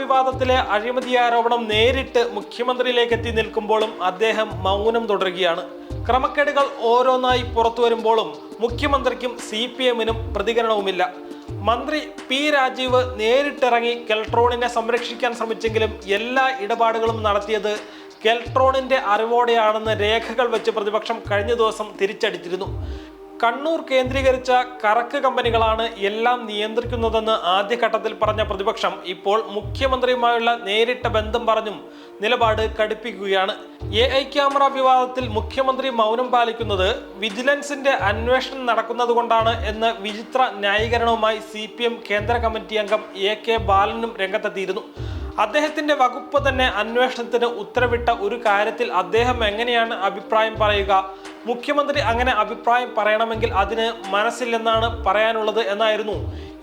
വിവാദത്തിലെ അഴിമതി ആരോപണം നേരിട്ട് മുഖ്യമന്ത്രിയിലേക്ക് എത്തി നിൽക്കുമ്പോഴും അദ്ദേഹം മൗനം തുടരുകയാണ്. ക്രമക്കേടുകൾ ഓരോന്നായി പുറത്തു വരുമ്പോഴും മുഖ്യമന്ത്രിക്കും സി പി എമ്മിനും പ്രതികരണവുമില്ല. മന്ത്രി പി രാജീവ് നേരിട്ടിറങ്ങി കെൽട്രോണിനെ സംരക്ഷിക്കാൻ ശ്രമിച്ചെങ്കിലും എല്ലാ ഇടപാടുകളും നടത്തിയത് കെൽട്രോണിന്റെ അറിവോടെയാണെന്ന് രേഖകൾ വെച്ച് പ്രതിപക്ഷം കഴിഞ്ഞ ദിവസം തിരിച്ചടിച്ചിരുന്നു. കണ്ണൂർ കേന്ദ്രീകരിച്ച കറക്ക് കമ്പനികളാണ് എല്ലാം നിയന്ത്രിക്കുന്നതെന്ന് ആദ്യഘട്ടത്തിൽ പറഞ്ഞ പ്രതിപക്ഷം ഇപ്പോൾ മുഖ്യമന്ത്രിയുമായുള്ള നേരിട്ട ബന്ധം പറഞ്ഞും നിലപാട് കടുപ്പിക്കുകയാണ്. എ ഐ ക്യാമറ വിവാദത്തിൽ മുഖ്യമന്ത്രി മൗനം പാലിക്കുന്നത് വിജിലൻസിന്റെ അന്വേഷണം നടക്കുന്നത് കൊണ്ടാണ് എന്ന വിചിത്ര ന്യായീകരണവുമായി സി കേന്ദ്ര കമ്മിറ്റി അംഗം എ കെ ബാലനും രംഗത്തെത്തിയിരുന്നു. അദ്ദേഹത്തിന്റെ വകുപ്പ് തന്നെ അന്വേഷണത്തിന് ഉത്തരവിട്ട ഒരു കാര്യത്തിൽ അദ്ദേഹം എങ്ങനെയാണ് അഭിപ്രായം പറയുക? മുഖ്യമന്ത്രി അങ്ങനെ അഭിപ്രായം പറയണമെങ്കിൽ അതിന് മനസ്സില്ലെന്നാണ് പറയാനുള്ളത് എന്നായിരുന്നു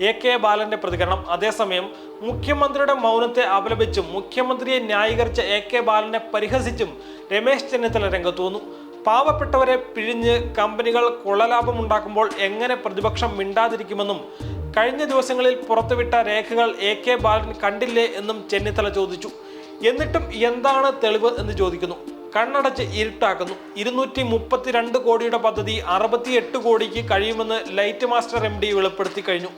എ കെ ബാലന്റെ പ്രതികരണം. അതേസമയം മുഖ്യമന്ത്രിയുടെ മൗനത്തെ അപലപിച്ചും മുഖ്യമന്ത്രിയെ ന്യായീകരിച്ച എ കെ ബാലനെ പരിഹസിച്ചും രമേശ് ചെന്നിത്തല രംഗത്തു വന്നു. പാവപ്പെട്ടവരെ പിഴിഞ്ഞ് കമ്പനികൾ കൊള്ളലാഭമുണ്ടാക്കുമ്പോൾ എങ്ങനെ പ്രതിപക്ഷം മിണ്ടാതിരിക്കുമെന്നും കഴിഞ്ഞ ദിവസങ്ങളിൽ പുറത്തുവിട്ട രേഖകൾ എ കെ ബാലൻ കണ്ടില്ലേ എന്നും ചെന്നിത്തല ചോദിച്ചു. എന്നിട്ടും എന്താണ് തെളിവ് എന്ന് ചോദിക്കുന്നു. കണ്ണടച്ച് ഇരുട്ടാക്കുന്നു. ഇരുന്നൂറ്റി മുപ്പത്തിരണ്ട് കോടിയുടെ പദ്ധതി അറുപത്തിയെട്ട് കോടിക്ക് കഴിയുമെന്ന് ലൈറ്റ് മാസ്റ്റർ എം ഡി വെളിപ്പെടുത്തി കഴിഞ്ഞു.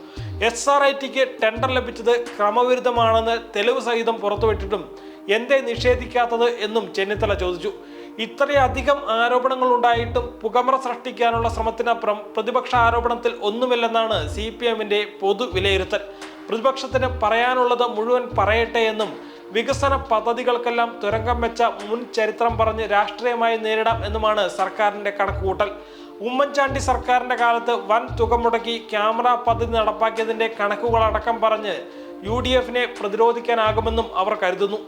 എസ് ആർ ഐ ടിക്ക് ടെൻഡർ ലഭിച്ചത് ക്രമവിരുദ്ധമാണെന്ന് തെളിവ് സഹിതം പുറത്തുവിട്ടിട്ടും എന്തേ നിഷേധിക്കാത്തത് എന്നും ചെന്നിത്തല ചോദിച്ചു. ഇത്രയധികം ആരോപണങ്ങൾ ഉണ്ടായിട്ടും പുകമറ സൃഷ്ടിക്കാനുള്ള ശ്രമത്തിനപ്പുറം പ്രതിപക്ഷ ആരോപണത്തിൽ ഒന്നുമില്ലെന്നാണ് സി പി എമ്മിന്റെ പൊതു വിലയിരുത്തൽ. പ്രതിപക്ഷത്തിന് പറയാനുള്ളത് മുഴുവൻ പറയട്ടെ എന്നും വികസന പദ്ധതികൾക്കെല്ലാം തുരങ്കം വെച്ച മുൻ ചരിത്രം പറഞ്ഞ് രാഷ്ട്രീയമായി നേരിടാം എന്നുമാണ് സർക്കാരിന്റെ കണക്കുകൂട്ടൽ. ഉമ്മൻചാണ്ടി സർക്കാരിന്റെ കാലത്ത് വൻ തുക മുടക്കി ക്യാമറ പദ്ധതി നടപ്പാക്കിയതിന്റെ കണക്കുകളടക്കം പറഞ്ഞ് യു ഡി എഫിനെ പ്രതിരോധിക്കാനാകുമെന്നും അവർ കരുതുന്നു.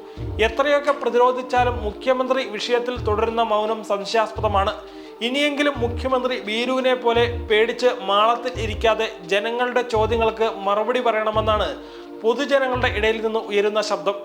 എത്രയൊക്കെ പ്രതിരോധിച്ചാലും മുഖ്യമന്ത്രി വിഷയത്തിൽ തുടരുന്ന മൗനം സംശയാസ്പദമാണ്. ഇനിയെങ്കിലും മുഖ്യമന്ത്രി വീരുവിനെ പോലെ പേടിച്ച് മാളത്തിൽ ഇരിക്കാതെ ജനങ്ങളുടെ ചോദ്യങ്ങൾക്ക് മറുപടി പറയണമെന്നാണ് പൊതുജനങ്ങളുടെ ഇടയിൽ നിന്ന് ഉയരുന്ന ശബ്ദം.